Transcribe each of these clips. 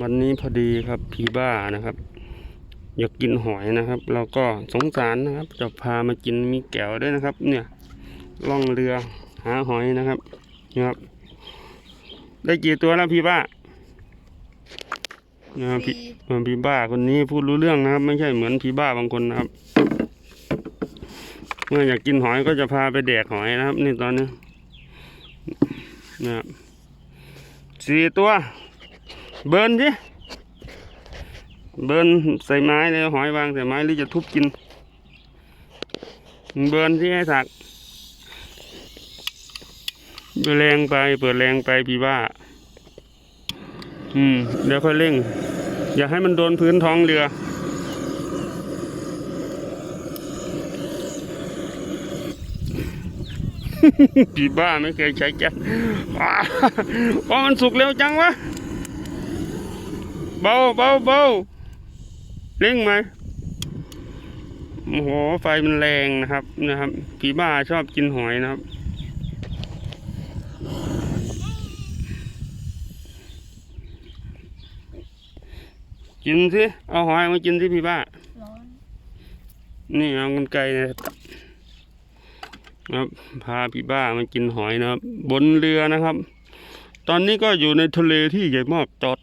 วันนี้พอดีครับผีบ้านะครับ อยากกินหอยนะครับ เราก็สงสารนะครับ จะพามากินมีแก้วด้วยนะครับ เนี่ยล่องเรือหาหอยนะครับนี่ครับ ได้กี่ตัวแล้วพี่บ้านะครับพี่เออพี่บ้าคนนี้พูดรู้เรื่องนะครับ ไม่ใช่เหมือนพี่บ้าบางคนนะครับ เมื่ออยากกินหอยก็จะพาไปแดกหอยนะครับ นี่ตอนนี้นะครับสี่ตัว เบิร์นสิเบิร์นใส่ไม้เลยหอยวางใส่ไม้หรือจะทุบกิน เบิร์นสิให้สักเปิดแรงไปเปิดแรงไปพี่ว่า อืม เดี๋ยวค่อยเร่ง อย่าให้มันโดนพื้นท้องเรือพี่บ้าไม่เคยใช้แก๊สเพราะมันสุกเร็วจังวะ เบาเบาเบาเร่งไหมโอ้โหไฟมันแรงนะครับนะครับ ผีบ้าชอบกินหอยนะครับ กินสิ เอาหอยมากินสิพี่บ้าร้อนนี่เอากันไกลนะครับครับพาพี่บ้ามากินหอยนะครับ บนเรือนะครับ ตอนนี้ก็อยู่ในทะเลที่ใหญ่มากจอด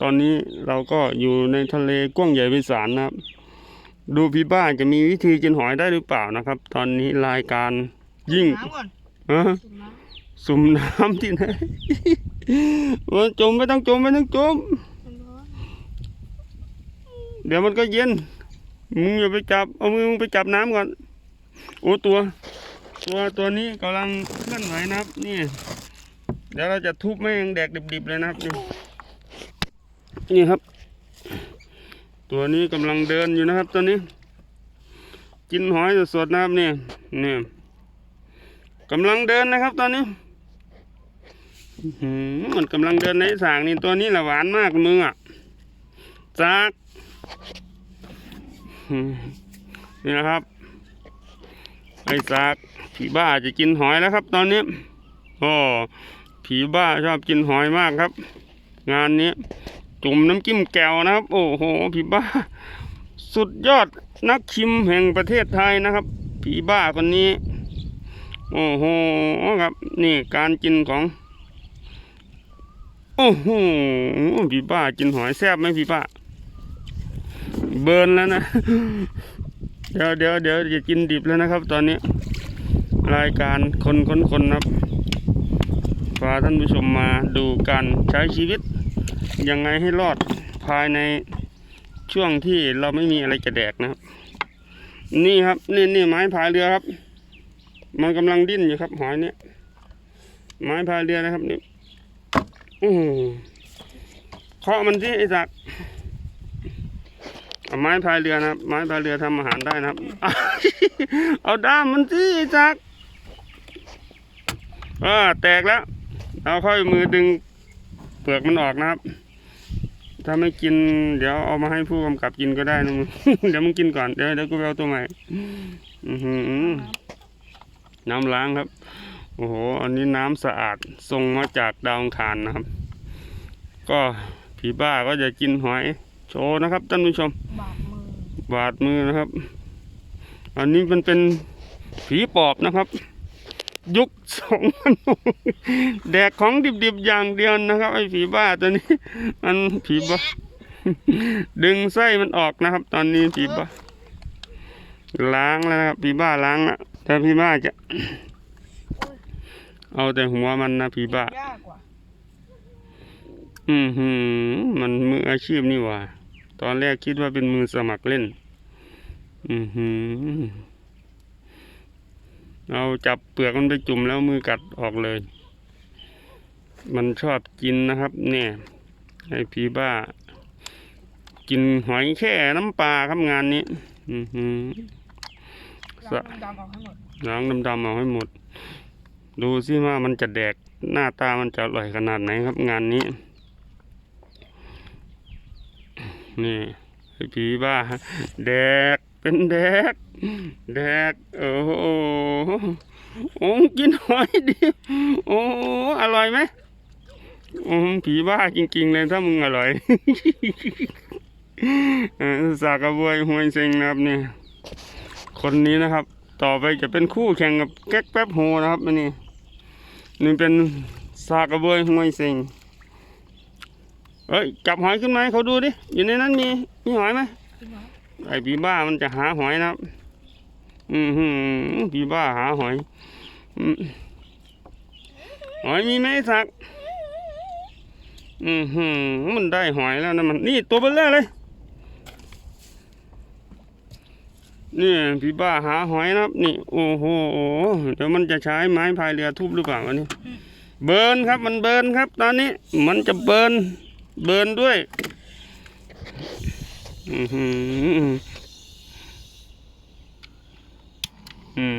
ตอนนี้เราก็อยู่ในทะเลกว้างใหญ่ไพศาลนะครับ ดูพี่บ้าจะมีวิธีกินหอยได้หรือเปล่านะครับ ตอนนี้รายการยิ่งน้ำก่อนฮะจุ่มน้สุ่มน้ำที่ไหนโอ้ยจมไม่ต้องจมไม่ต้องจมำมันร้อนเดี๋ยวมันก็เย็น มึงอย่าไปจับ เอามือมึงไปจับน้ำก่อน โอ้ตัว ตัวตัวนี้กำลังเคลื่อนไหวนะครับ นี่ เดี๋ยวเราจะทุบไม่ยังแดกดิบๆเลยนะครับนี่ นี่ครับ ตัวนี้กำลังเดินอยู่นะครับ ตัวนี้ กินหอยสดๆนะครับนี่นี่กำลังเดินนะครับ ตอนนี้อื้อหือมันกำลังเดินในสางนี่ตัวนี้แหละหวานมากมึงอะจากนี่นะครับ ไอ้ซากผีบ้าจะกินหอยแล้วครับ ตอนนี้โอ้ผีบ้าชอบกินหอยมากครับ งานนี้ จุ่มน้ำจิ้มแก้วนะครับ โอ้โหผีบ้า สุดยอดนักชิมแห่งประเทศไทยนะครับผีบ้าคนนี้ โอ้โหครับ นี่การกินของ โอ้โหผีบ้ากินหอยแซ่บไหมผีบ้า เบิร์นแล้วนะ เดี๋ยวเดี๋ยวเดี๋ยวจะกินดิบแล้วนะครับ ตอนนี้ รายการคนคนคนครับพาท่านผู้ชมมาดูการใช้ชีวิต ยังไงให้รอดภายในช่วงที่เราไม่มีอะไรจะแดกนะครับ นี่ครับนี่นี่ไม้พายเรือครับ มันกำลังดิ้นอยู่ครับหอยเนี่ยไม้พายเรือนะครับนี่อือเคาะมันสิไอ้สักไม้พายเรือนะครับ ไม้พายเรือทำอาหารได้นะครับ เอาด้ามมันสิไอ้จักอ่าแตกแล้วเอาค่อยมือดึง เปลือกมันออกนะครับ ถ้าไม่กิน เดี๋ยวเอามาให้ผู้กำกับกินก็ได้นะมึงเดี๋ยวมึงกินก่อนเดี๋ยวเดี๋ยวกูไปเอาตัวใหม่ อือหือน้ำล้างครับ โอ้โห อันนี้น้ำสะอาดส่งมาจากดาวคารนะครับ ก็ผีบ้าก็จะกินหอย โชว์นะครับท่านผู้ชม บาดมือบาดมือนะครับ อันนี้มันเป็นผีปอบนะครับ ยุคสองพันแดกของดิบๆอย่างเดียวนะครับ ไอ้ผีบ้าตัวนี้ มันผีบ้า ดึงไส้มันออกนะครับ ตอนนี้ผีบ้า ล้างแล้วนะครับผีบ้าล้างและแต่ผีบ้าจะ เอาแต่หัวมันนะผีบ้ายากกว่าอืมหืมมันมืออาชีพนี่หว่า ตอนแรกคิดว่าเป็นมือสมัครเล่น อืมหืม เอาจับเปลือกมันไปจุ่มแล้วมือกัดออกเลย มันชอบกินนะครับ เนี่ยไอ้ผีบ้า กินหอยแค่น้ำปลาครับงานนี้ อืมหืมสะล้างดำๆออกให้หมดล้างดำๆเอาให้หมด ดูสิว่ามันจะแดกหน้าตามันจะอร่อยขนาดไหนครับงานนี้ นี่ไอ้ผีบ้า แดก เป็นแดก แดก โอ้โหโอ้กินหอยดิ โอ้ อร่อยไหมอืมผีบ้าจริง ๆ เลยถ้ามึงอร่อยสากระบวยหวยเซ็งนะครับเนี่ย คนนี้นะครับ ต่อไปจะเป็นคู่แข่งกับแก๊กแป๊บโฮนะครับอันนี่นี่เป็นสากระบวยหวยเซ็งเอ้ย จับหอยขึ้นมาให้เขาดูดิ อยู่ในนั้นมี มีหอยไหม ไอ้ผีบ้ามันจะหาหอยนะครับ อืมหืมผีบ้าหาหอยหอยมีไหมสัก อืมหืมมันได้หอยแล้วนะมัน นี่ตัวเบลเลอร์เลย นี่พี่บ้าหาหอยนะครับ นี่ โอ้โห เดี๋ยวมันจะใช้ไม้พายเรือทุบหรือเปล่าวันนี้ เบิร์นครับ มันเบิร์นครับ ตอนนี้ มันจะเบิร์น เบิร์นด้วย อือหืออืม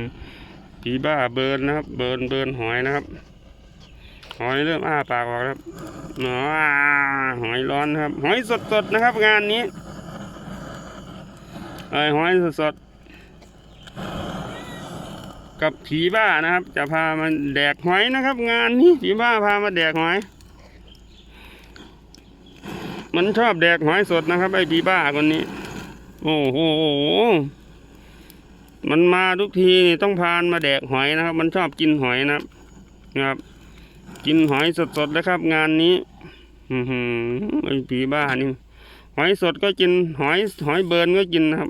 ผีบ้าเบิร์นนะครับ เบิร์นเบิร์นหอยนะครับ หอยเริ่มอ้าปากออกครับอ๋อหอยร้อนครับ หอยสดๆนะครับ งานนี้ไอหอยสดๆกับผีบ้านะครับ จะพามันแดกหอยนะครับ งานนี้ผีบ้าพามาแดกหอย มันชอบแดกหอยสดนะครับ ไอ้ผีบ้าคนนี้ โอ้โห มันมาทุกทีต้องพานมาแดกหอยนะครับ มันชอบกินหอยนะครับนะครับ กินหอยสดๆเลยครับ งานนี้ อือหือไอ้ผีบ้านี่ หอยสดก็กินหอยหอยเบิร์นก็กินนะครับ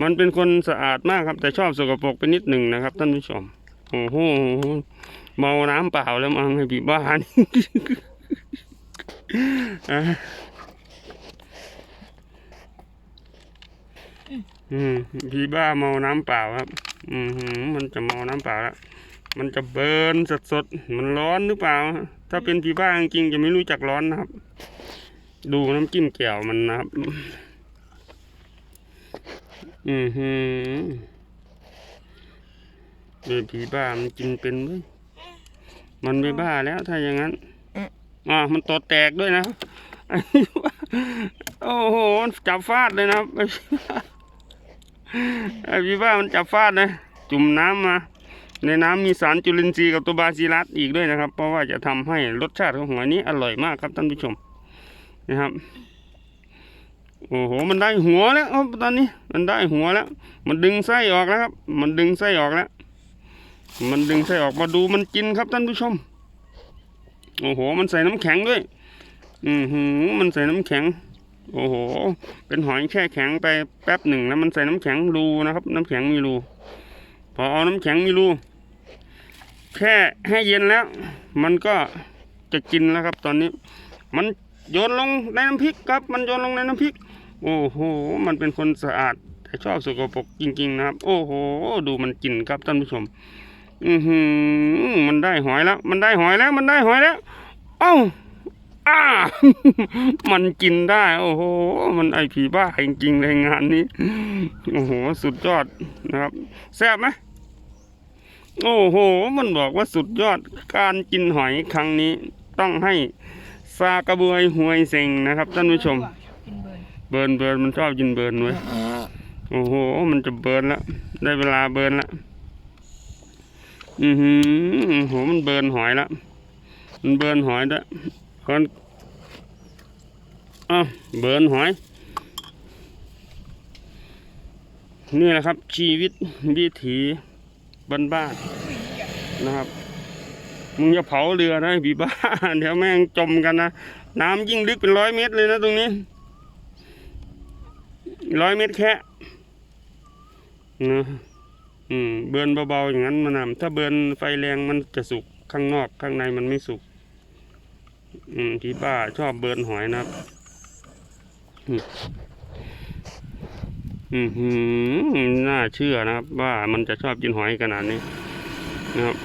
มันเป็นคนสะอาดมากครับ แต่ชอบสกปรกไปนิดหนึ่งนะครับ ท่านผู้ชม โอ้โห เมาน้ำเปล่าแล้วมั้งไอ้ผีบ้านี่ อะ อืมผีบ้าเมาน้ำเปล่าครับ อือหือมันจะเมาน้ำเปล่าล้วมันจะเบิร์นสดๆมันร้อนหรือเปล่า ถ้าเป็นผีบ้าจริงจะไม่รู้จักร้อนนะครับ ดูน้ำจิ้มแก้วมันนะครับ อือหือเดี๋ยวผีบ้ามันกินเป็นเว้ยมันไม่บ้าแล้วถ้าอย่างนั้นอ่ามันตดแตกด้วยนะ โอ้โห จับฟาดเลยนะครับ ไอ้ผีบ้ามันจับฟาดนะ จุ่มน้ำมา ในน้ำมีสารจุลินทรีย์กับตัวบาซิลัสอีกด้วยนะครับ เพราะว่าจะทำให้รสชาติของหอยนี้อร่อยมากครับท่านผู้ชมนะครับ โอ้โห มันได้หัวแล้วครับตอนนี้ มันได้หัวแล้ว มันดึงไส้ออกแล้วครับ มันดึงไส้ออกแล้ว มันดึงไส้ออกมาดูมันกินครับท่านผู้ชม โอ้โห มันใส่น้ำแข็งด้วย อือหือ มันใส่น้ำแข็ง โอ้โห เป็นหอยแช่แข็งไปแป๊บหนึ่งแล้วมันใส่น้ำแข็งรูนะครับ น้ำแข็งมีรูพอเอาน้ำแข็งมีรูแค่ให้เย็นแล้ว มันก็จะกินแล้วครับ ตอนนี้ มันโยนลงในน้ำพริกครับ มันโยนลงในน้ำพริก โอ้โห มันเป็นคนสะอาดแต่ชอบสกปรกจริง ๆ นะครับ โอ้โห ดูมันกินครับท่านผู้ชม อือหือมันได้หอยแล้ว มันได้หอยแล้ว มันได้หอยแล้ว เอ้า อ้ามันกินได้ โอ้โห มันไอผีบ้าจริงๆเลยงานนี้ โอ้โห สุดยอดนะครับ แซ่บไหมโอ้โห มันบอกว่าสุดยอดการกินหอยครั้งนี้ ต้องให้ซากระบวยหวยเซ็งนะครับท่านผู้ชม เบิร์นเบิร์นมันชอบกินเบิร์นเว้ยโอ้โห มันจะเบิร์นแล้วได้เวลาเบิร์นแล้วอือหือโอ้โห มันเบิร์นหอยแล้วมันเบิร์นหอยด้วย คนอะเบิร์นหอย นี่แหละครับ ชีวิตวิถีบ้านๆนะครับ มึงจะเผาเรือนะไอ้บีบ้า เดี๋ยวแม่งจมกันนะ น้ำยิ่งลึกเป็นร้อยเมตรเลยนะตรงนี้ร้อยเมตรแค่นะอืมเบิร์นเบาๆอย่างนั้นมันนะถ้าเบิร์นไฟแรงมันจะสุกข้างนอกข้างในมันไม่สุก อืมที่ป้าชอบเบิร์นหอยนะครับ อืมน่าเชื่อนะครับ ว่ามันจะชอบกินหอยขนาดนี้นะครับ